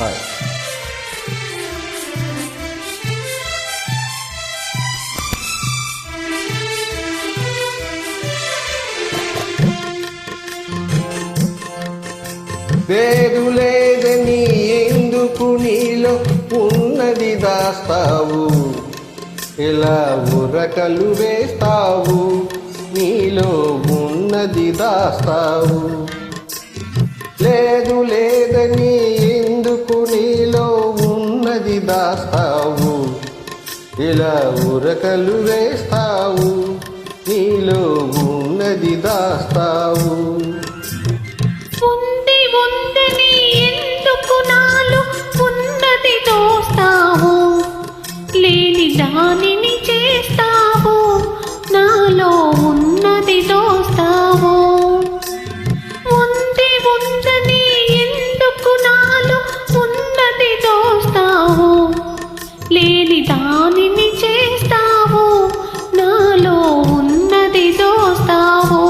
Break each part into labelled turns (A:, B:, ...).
A: はい。వేరు లేదు లేదని ఎందుకు నీలో ఉన్నది దాస్తావు ఇలా ఉరకలు వేస్తావు నీలో ఉన్నది దాస్తావు లేదు లేదని దాస్తావు ఇలా ఉరకలు వేస్తావు. నీలో ఉన్నది దాస్తావు.
B: ఉంది ఉందని ఎందుకు నాలో ఉన్నది లేని దాని దానిని చేస్తావు? నాలో ఉన్నది దోస్తావు?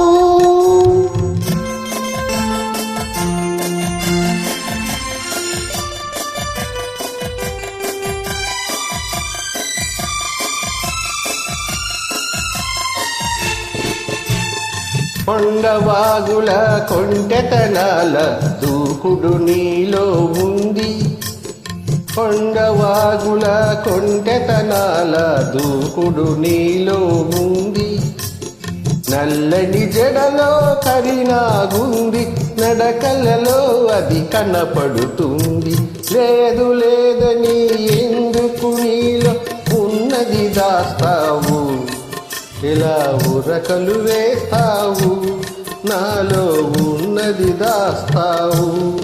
A: కొండవాగుల కొంటెతనాల దూకుడు నీలో ఉంది. కొండవాగుల కొంటెతనాల దూకుడు నీలో ఉంది. నల్లని జడలో కరినాగుంది నడకలలో అది కనపడుతుంది. లేదు లేదని ఎందుకు నీలో ఉన్నది దాస్తావు? ఇలా ఉరకలు వేస్తావు నాలో ఉన్నది దాస్తావు.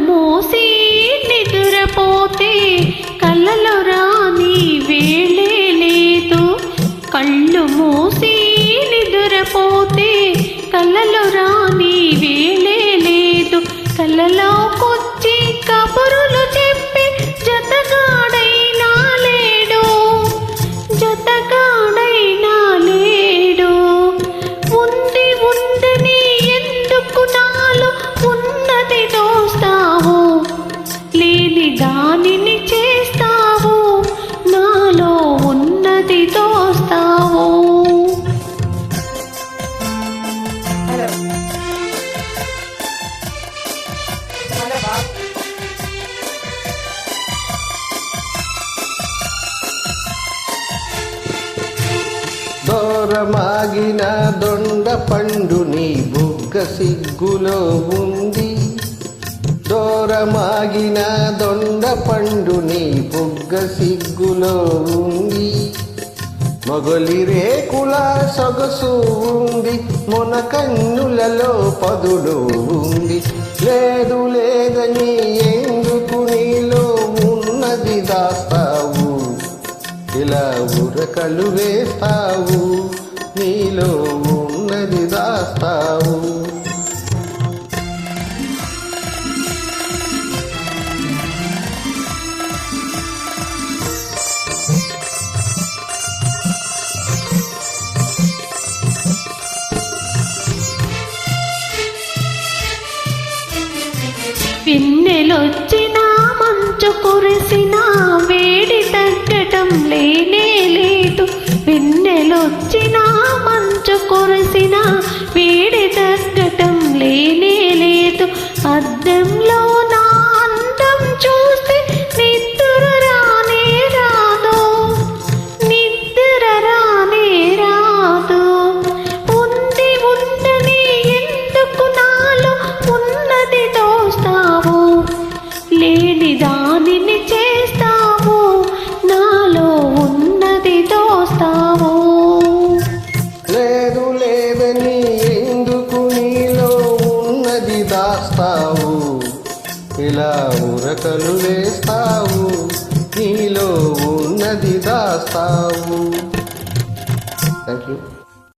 B: మూసి
A: దూరమాగిన దొండ పండు నీ బుగ్గ సిగ్గులో ఉంది. దూరమాగిన దొండ పండు నీ బుగ్గ సిగ్గులో ఉంది. మొగలి రేకుల సొగసు ఉంది మొన కన్నులలో పదుడు ఉంది. లేదు లేదని ఎందుకు నీలో ఉన్నది దాస్తావు? ఇలా ఉరకలు వేస్తావు. నీలో ఉన్నది దాస్తావు.
B: పిన్నెలొచ్చ కురిసిన వేడి తగ్గటం లేనే లేదు.
A: అద్దం ఇలా ఉరకలు వేస్తావు నీలో ఉన్నది దాస్తావు. Thank you